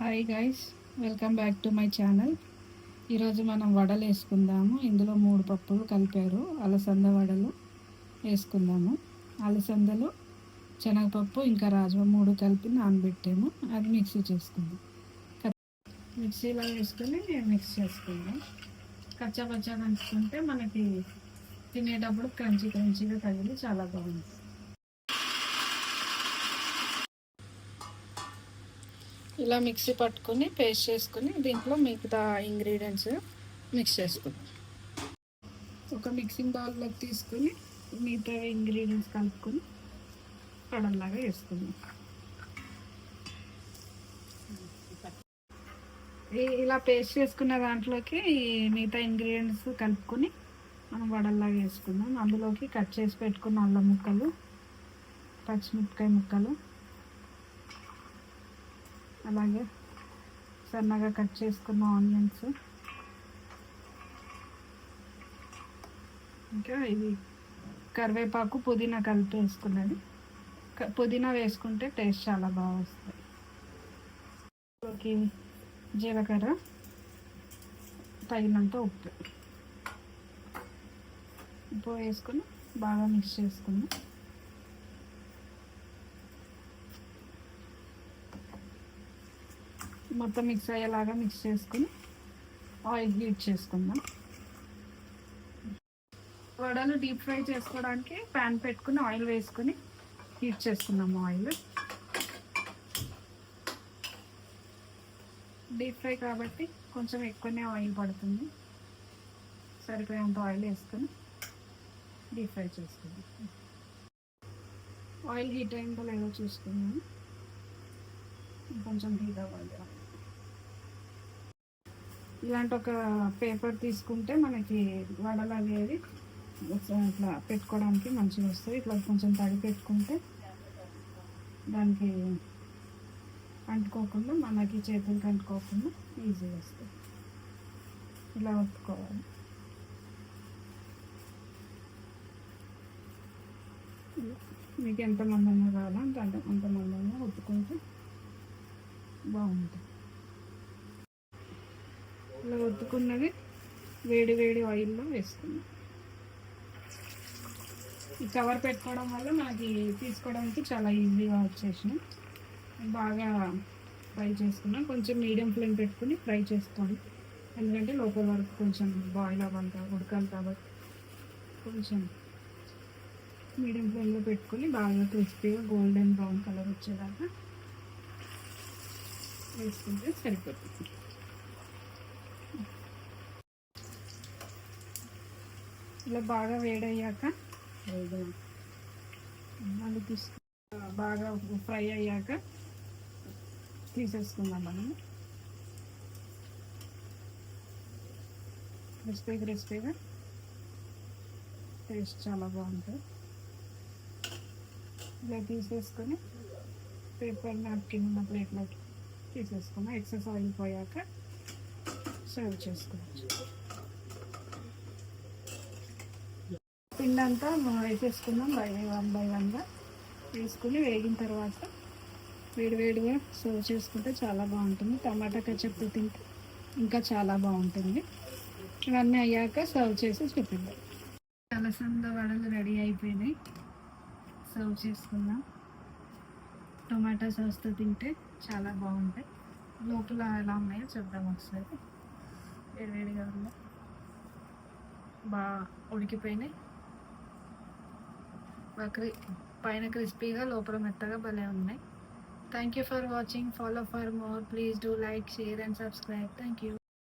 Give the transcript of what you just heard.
Hi guys welcome back to my channel ఈరోజు మనం వడలు వేసుకుందాము. ఇందులో మూడు పప్పులు కలిపారు. అలసంద వడలు వేసుకుందాము. అలసందలు శనగపప్పు ఇంకా రాజ్మా మూడు కలిపి నానబెట్టాము. అది మిక్సీ చేసుకుందాం. క- మిక్సీలో వేసుకొని మిక్స్ చేసుకుందాం. కచ్చా పచ్చా మనకి తినేటప్పుడు క్రంచీ క్రంచీగా తగిలి చాలా బాగుంటుంది. ఇలా మిక్సీ పట్టుకొని పేస్ట్ చేసుకుని దీంట్లో మిగతా ఇంగ్రీడియంట్స్ మిక్స్ చేసుకుందాం. ఒక మిక్సింగ్ బౌల్లోకి తీసుకొని మిగతా ఇంగ్రీడియంట్స్ కలుపుకొని కడల్లాగా వేసుకుందాం ఇలా పేస్ట్ చేసుకున్న దాంట్లోకి మిగతా ఇంగ్రీడియంట్స్ కలుపుకొని మనం వడల్లాగా వేసుకుందాం అందులోకి కట్ చేసి పెట్టుకున్న అల్లం ముక్కలు పచ్చిమిరపకాయ ముక్కలు అలాగే సన్నగా కట్ చేసుకున్న ఆనియన్స్. ఇంకా ఇది కరివేపాకు పుదీనా కలిపి వేసుకున్నది. పుదీనా వేసుకుంటే టేస్ట్ చాలా బాగా వస్తుంది ఇందులోకి జీలకర్ర తగినంత ఉప్పు. ఉప్పు వేసుకుని బాగా మిక్స్ చేసుకుందాం. మొత్తం మిక్స్ అయ్యేలాగా మిక్స్ చేసుకుని ఆయిల్ హీట్ చేసుకుందాం. వడలు డీప్ ఫ్రై చేసుకోవడానికి ప్యాన్ పెట్టుకుని ఆయిల్ వేసుకుని హీట్ చేసుకున్నాము ఆయిల్ డీప్ ఫ్రై కాబట్టి కొంచెం ఎక్కువనే ఆయిల్ పడుతుంది. సరిపోయేంత ఆయిల్ వేసుకొని డీప్ ఫ్రై చేసుకుంది. ఆయిల్ హీట్ అయిందో లేదో చూసుకున్నాము కొంచెం హీట్ అవ్వాలి. ఇలాంటి ఒక పేపర్ తీసుకుంటే మనకి వడలు అనేది ఇట్లా పెట్టుకోవడానికి మంచిగా వస్తుంది ఇట్లా కొంచెం తడి పెట్టుకుంటే దానికి అంటుకోకుండా మనకి చేతులకి అంటుకోకుండా ఈజీగా వస్తుంది ఇలా ఒత్తుకోవాలి. మీకు ఎంతమంది అయినా కావాలంటే అంత అంతమంది అయినా ఒత్తుకుంటే బాగుంటుంది. ఇలా ఒత్తుకున్నది వేడి వేడి ఆయిల్లో వేసుకున్నాం ఈ కవర్ పెట్టుకోవడం వల్ల మనకి తీసుకోవడానికి చాలా ఈజీగా వచ్చేసి బాగా ఫ్రై చేసుకున్నాం. కొంచెం మీడియం ఫ్లేమ్ పెట్టుకుని ఫ్రై చేసుకోండి. ఎందుకంటే లోపల వరకు కొంచెం బాయిల్ అవ్వాలి ఉడకాలి కాబట్టి కొంచెం మీడియం ఫ్లేమ్లో పెట్టుకొని బాగా క్రిస్పీగా గోల్డెన్ బ్రౌన్ కలర్ వచ్చేదాకా వేసుకుంటే సరిపోతుంది. ఇలా బాగా వేడయ్యాక మళ్ళీ తీసుకు బాగా ఫ్రై అయ్యాక తీసేసుకుందాం మనం. క్రిస్పీ క్రిస్పీగా టేస్ట్ చాలా బాగుంటుంది. ఇలా తీసేసుకొని పేపర్ నాప్కిన్ ఉన్న ప్లేట్లోకి తీసేసుకున్నాం ఎక్సెస్ ఆయిల్ పోయాక సర్వ్ చేసుకోవచ్చు. పిండి అంతా వేసేసుకున్నాం బై వన్ బై వన్గా వేసుకుని వేగిన తర్వాత వేడివేడిగా సర్వ్ చేసుకుంటే చాలా బాగుంటుంది. టమాటా కచప్తో తింటే ఇంకా చాలా బాగుంటుంది. ఇవన్నీ అయ్యాక సర్వ్ చేసి చూపిద్దాం. అలసంద వడలు రెడీ అయిపోయినాయి. సర్వ్ చేసుకుందాం. టొమాటో సాస్తో తింటే చాలా బాగుంటాయి. లోపల ఎలా ఉన్నాయో చూద్దాం ఒకసారి. వేడివేడిగా ఉందా? బాగా ఉడికిపోయినాయి. క్రి పైన క్రిస్పీగా లోపల మెత్తగా భలే ఉన్నాయి. Thank you for watching follow for more please do like share and subscribe thank you